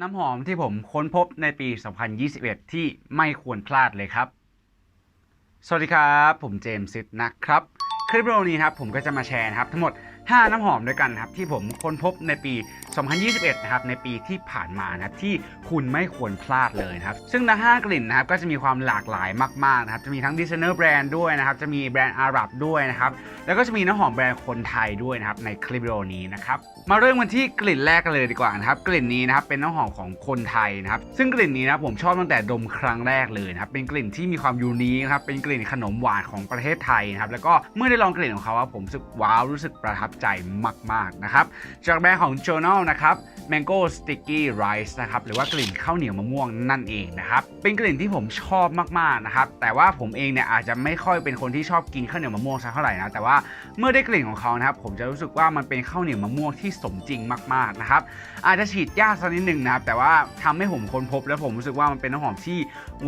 น้ำหอมที่ผมค้นพบในปี 2021 ที่ไม่ควรพลาดเลยครับ สวัสดีครับ ผมเจมส์ซิดนะครับ คลิปวิดีโอนี้ครับผมก็จะมาแชร์นะครับทั้งหมด 5 น้ำหอมด้วยกันครับที่ผมค้นพบในปี 2021 นะครับในปีที่ผ่านมานะครับที่คุณไม่ควรพลาดเลยครับซึ่งทั้ง5กลิ่นนะครับก็จะมีความหลากหลายมากๆนะครับจะมีทั้งดีไซเนอร์แบรนด์ด้วยนะครับจะมีแบรนด์อาหรับด้วยนะครับแล้วก็จะมีน้ำหอมแบรนด์คนไทยด้วยนะครับในคลิปวิดีโอนี้นะครับมาเริ่มกันที่กลิ่นแรกกันเลยดีกว่านะครับกลิ่นนี้นะครับเป็นน้ำหอมของคนไทยนะครับซึ่งกลิ่นนี้นะครับผมชอบตั้งแต่ดมครั้งแรกเลยนะครับเป็นกลิ่นที่มีความยูนิคนะครับเป็นกลิ่นขนมหวานของประเทศไทยนะครับแล้วก็เมื่อได้ลองกลิ่นของเขาผมรู้สึกว้าวรู้สึกประทับใจมาก ๆ นะครับ จากแบรนด์ของ Journal นะครับ Mango Sticky Rice นะครับ หรือว่ากลิ่นข้าวเหนียวมะม่วงนั่นเองนะครับ เป็นกลิ่นที่ผมชอบมาก ๆ นะครับ แต่ว่าผมเองเนี่ยอาจจะไม่ค่อยเป็นคนที่ชอบกินข้าวเหนียวมะม่วงสักเท่าไหร่นะ แต่ว่าเมื่อได้กลิ่นของเขานะครับ ผมจะรู้สึกว่ามันเป็นข้าวเหนียวมะม่วงที่สมจริงมาก ๆ นะครับ อาจจะฉีดยากสักนิดหนึ่งนะครับ แต่ว่าทำให้ผมค้นพบ แล้วผมรู้สึกว่ามันเป็นน้ำหอมที่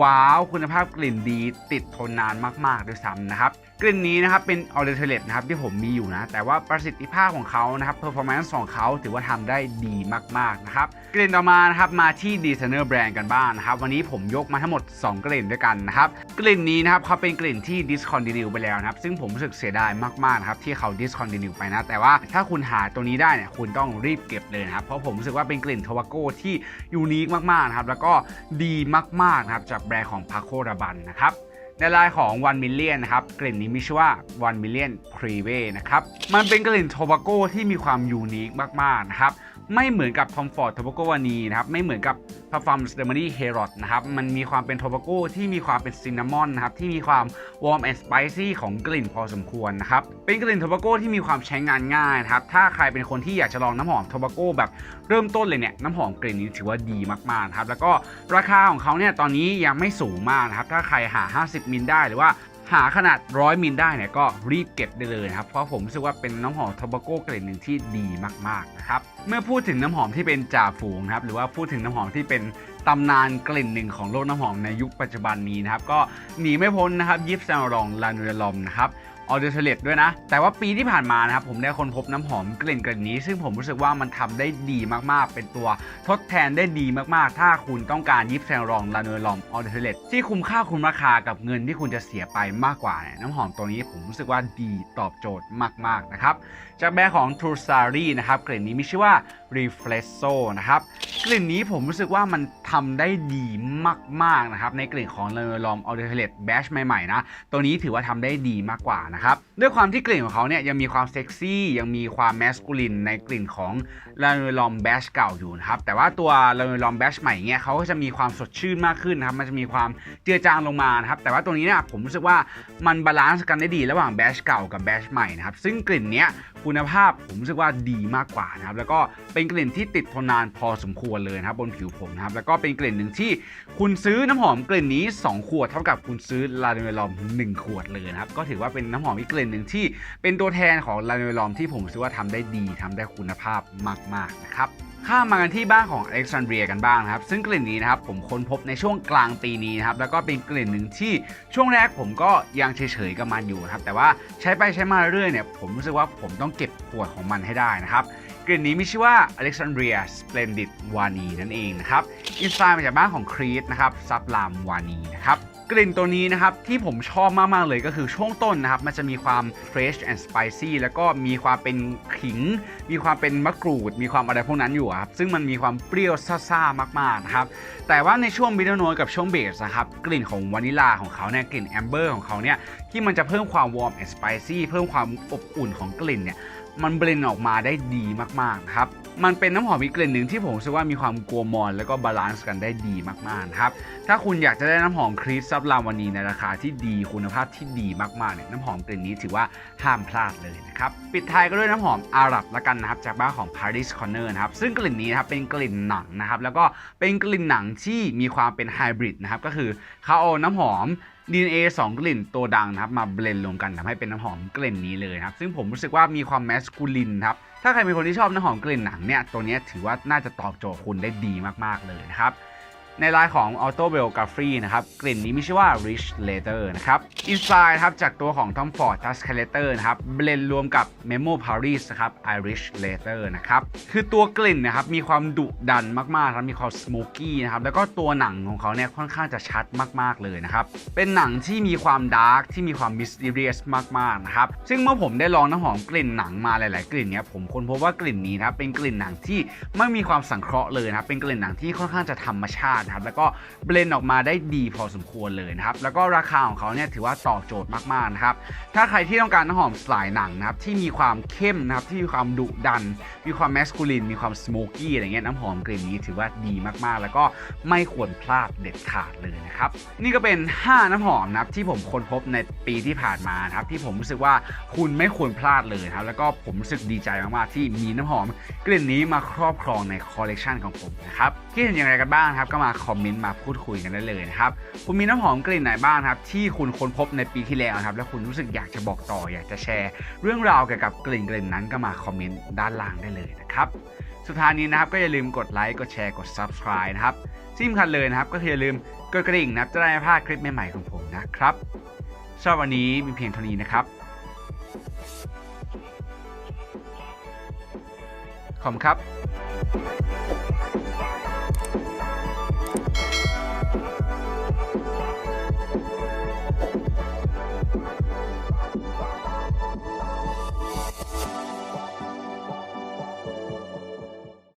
ว้าว คุณภาพกลิ่นดี ติดทนนานมาก ๆ ด้วยซ้ำนะครับ กลิ่นนี้นะครับเป็นออเดอร์เทเลตนะครับที่ผมมีอยู่นะ แต่ว่าประสิทธิภาพของเขานะครับเพอร์ฟอร์แมนซ์ของเขาถือว่าทำได้ดีมากๆนะครับกลิ่นต่อมานะครับมาที่ดีไซเนอร์แบรนด์กันบ้างนะครับวันนี้ผมยกมาทั้งหมด 2 กลิ่นด้วยกันนะครับกลิ่นนี้นะครับเขาเป็นกลิ่นที่ discontinue ไปแล้วนะครับซึ่งผมรู้สึกเสียดายมากๆนะครับที่เขา discontinue ไปนะ แต่ว่าถ้าคุณหาตัวนี้ได้เนี่ยคุณต้องรีบเก็บเลยนะครับเพราะผมรู้สึกว่าเป็นกลิ่นทวาโก้ที่ยูนิคมากๆนะครับแล้วก็ดีมากๆนะครับจากแบรนด์ของ Paco Rabanne นะครับ ในลายของ 1 Million นะครับ กลิ่นนี้มีชื่อว่า 1 Million p r i v e นะครับ มันเป็นกลิ่นโทบาโก้ที่มีความยูนิคมาก ๆ นะครับ ไม่เหมือนกับ Tom Ford Tobacco Vanille นะครับไม่เหมือนกับ Parfum s t e m a r y Herod นะครับมันมีความเป็นโทบาโก้ที่มีความเป็นซินนามอนนะครับที่มีความ warm and spicy ของกลิ่นพอสมควรนะครับเป็นกลิ่นโทบาโก้ที่มีความใช้งานง่ายนะครับถ้าใครเป็นคนที่อยากจะลองน้ำหอมโทบาโก้แบบเริ่มต้นเลยเนี่ยน้ำหอมกลิ่นนี้ถือว่าดีมากๆนะครับแล้วก็ราคาของเขาเนี่ยตอนนี้ยังไม่สูงมากนะครับถ้าใครหา 50 มิลได้หรือว่า หาขนาด 100 มิลได้เนี่ยก็รีบเก็บได้เลยนะครับ เพราะผมรู้สึกว่าเป็นน้ำหอมทบาโก้กลิ่นหนึ่งที่ดีมากๆนะครับ เมื่อพูดถึงน้ำหอมที่เป็นจ่าฝูงนะครับ หรือว่าพูดถึงน้ำหอมที่เป็นตำนานกลิ่นหนึ่งของโลกน้ำหอมในยุคปัจจุบันนี้นะครับ ก็หนีไม่พ้นนะครับยิปซารองลานูเรลอมนะครับ ออเดอร์เทเลตด้วยนะ แต่ว่าปีที่ผ่านมานะครับผมได้คนพบน้ำหอมกลิ่นกลิ่นนี้ ซึ่งผมรู้สึกว่ามันทำได้ดีมากๆ เป็นตัวทดแทนได้ดีมากๆ ถ้าคุณต้องการยิปแซงรองลาเนอร์ลอมออเดอร์เทเลตที่คุ้มค่าคุ้มราคากับเงินที่คุณจะเสียไปมากกว่าเนี่ยน้ำหอมตัวนี้ผมรู้สึกว่าดีตอบโจทย์มากๆนะครับจากแบรนด์ของ True s a r i นะครับกลิ่นนี้มีชื่อว่า Reflesso นะครับกลิ่นนี้ผมรู้สึกว่ามันทำได้ดีมากๆนะครับในกลิ่นของ l a n e r l o m a u d e r t e l e t Batch ใหม่ๆนะตัวนี้ถือว่าทำได้ดีมากกว่านะครับ ด้วยความที่กลิ่นของเขาเนี่ยยังมีความเซ็กซี่ยังมีความแมสคูลินในกลิ่นของ l a n e r l o m Batch เก่าอยู่นะครับ แต่ว่าตัว l a n e r l o m Batch ใหม่เนี่ยเขาก็จะมีความสดชื่นมากขึ้นนะครับ มันจะมีความเจือจางลงมานะครับ แต่ว่าตัวนี้เนี่ยผมรู้สึกว่ามันบาลานซ์กันได้ดีระหว่าง Batch เก่ากับ Batch ใหม่นะครับ ซึ่งกลิ่นเนี้ยคุณภาพผมรู้สึกว่าดีมากกว่านะครับ แล้วก็เป็นกลิ่นที่ติดทนนานพอสมควรเลยนะครับบนผิวผมนะครับ แล้วก็เป็นกลิ่นหนึ่งที่คุณซื้อน้ำหอมกลิ่นนี้ 2 ขวดเท่ากับคุณซื้อลาเนลอม1ขวดเลยนะครับ ก็ถือว่าเป็นน้ำหอมอีกกลิ่นหนึ่งที่เป็นตัวแทนของลาเนลอมที่ผมรู้สึกว่าทำได้ดีทำได้คุณภาพมาก ๆ นะครับข้ามมากันที่บ้านของอเล็กซานเดรียกันบ้างนะครับ ซึ่งกลิ่นนี้นะครับผมค้นพบในช่วงกลางปีนี้นะครับ แล้วก็เป็นกลิ่นหนึ่งที่ช่วงแรกผมก็ยังเฉยๆกับมันอยู่นะครับ แต่ว่าใช้ไปใช้มาเรื่อยๆเนี่ย ผมรู้สึกว่าผมต้องเก็บขวดของมันให้ได้นะครับ กลิ่นนี้มีชื่อว่า Alexandria Splendid Wani นั่นเองนะครับ อินสปายมาจากบ้านของครีตนะครับซับลามวานีนะครับ กลิ่นตัวนี้นะครับ ที่ผมชอบมาก ๆ เลยก็คือช่วงต้นนะครับ มันจะมีความ fresh and spicy แล้วก็มีความเป็นขิง มีความเป็นมะกรูด มีความอะไรพวกนั้นอยู่ครับ ซึ่งมันมีความเปรี้ยวซ่าๆมากๆนะครับ แต่ว่าในช่วงมิดเดิลโนกับช่วงเบสนะครับ กลิ่นของวานิลาของเขาเนี่ยกลิ่นแอมเบอร์ของเขาเนี่ยที่มันจะเพิ่มความ warm and spicy เพิ่มความอบอุ่นของกลิ่นเนี่ย มันเบลนออกมาได้ดีมากๆนะครับมันเป็นน้ำหอมอีกกลิ่นหนึ่งที่ผมรู้สึกว่ามีความกัวมอน แล้วก็บาลานซ์กันได้ดีมากๆนะครับถ้าคุณอยากจะได้น้ำหอมครีสซับลาวานีในราคาที่ดีคุณภาพที่ดีมากๆเนี่ยน้ำหอมกลิ่นนี้ถือว่าห้ามพลาดเลยนะครับปิดท้ายก็ด้วยน้ำหอมอาหรับละกันนะครับจากบ้านของ Paris Corner นะครับซึ่งกลิ่นนี้นะครับเป็นกลิ่นหนังนะครับแล้วก็เป็นกลิ่นหนังที่มีความเป็นไฮบริดนะครับก็คือเขาเอาน้ำหอม DNA 2 กลิ่นตัวดังนะครับมาเบลนรวมกันทำให้เป็นน้ำหอมกลิ่นนี้เลยนะครับซึ่งผมรู้สึกว่ามีความแมสคูลินครับถ้าใครเป็นคนที่ชอบน้ำหอมกลิ่นหนังเนี่ยตัวนี้ถือว่าน่าจะตอบโจทย์คุณได้ดีมากๆเลยนะครับ ในลายของ Autobiography นะครับ กลิ่นนี้มีชื่อว่า Rich Leather นะครับอินสไตล์ครับจากตัวของ Tom Ford Tuscaloosa นะครับเบลนรวมกับ Memo Paris นะครับ Irish Leather นะครับ คือตัวกลิ่นนะครับ มีความดุดันมากๆครับมีความสโมกี้นะครับ แล้วก็ตัวหนังของเขาเนี่ยค่อนข้างจะชัดมากๆเลยนะครับ เป็นหนังที่มีความดาร์กที่มีความมิส t ี r รียสมากๆนะครับ ซึ่งเมื่อผมได้ลองน้ำหอมกลิ่นหนังมาหลาย ๆ กลิ่นเนี่ยผมค้นพบว่ากลิ่นนี้นะครับเป็นกลิ่นหนังที่ไม่มีความสังเคราะห์เลยนะครับเป็นกลิ่นหนังที่ค่อนข้างจะธรรมชาตินะครับแล้วก็เบลนออกมาได้ดีพอสมควรเลยนะครับแล้วก็ราคาของเขาเนี่ยถือว่าตอบโจทย์มากๆนะครับถ้าใครที่ต้องการน้ำหอมสไตล์หนังนะครับที่มีความเข้มนะครับที่มีความดุดัน มีความแมสคูลิน มีความสโมกี้อะไรเงี้ยน้ำหอมกลิ่นนี้ถือว่าดีมากๆ แล้วก็ไม่ควรพลาดเด็ดขาดเลยนะครับนี่ก็เป็น 5 น้ำหอมนะครับที่ผมค้นพบในปีที่ผ่านมานะครับที่ผมรู้สึกว่าคุณไม่ควรพลาดเลยครับแล้วก็ผมรู้สึกดีใจมากๆที่มีน้ำหอมกลิ่นนี้มาครอบครองในคอลเลกชันของผมนะครับคิดเห็นอย่างไรกันบ้างครับก็มาคอมเมนต์มาพูดคุยกันได้เลยนะครับคุณมีน้ำหอมกลิ่นไหนบ้างครับที่คุณค้นพบในปีที่แล้วครับแล้วคุณรู้สึกอยากจะบอกต่อ อยากจะแชร์ เรื่องราวเกี่ยวกับกลิ่นกลิ่นนั้นก็มาคอมเมนต์ด้านล่างได้เลยนะครับสุดท้ายนี้นะครับก็อย่าลืมกดไลค์กดแชร์กด subscribe นะครับที่สำคัญเลยนะครับก็คืออย่าลืมกดกระดิ่งนะครับจะได้ไม่พลาดคลิปใหม่ๆของผมนะครับสำหรับวันนี้มีเพียงเท่านี้นะครับขอบคุณครับ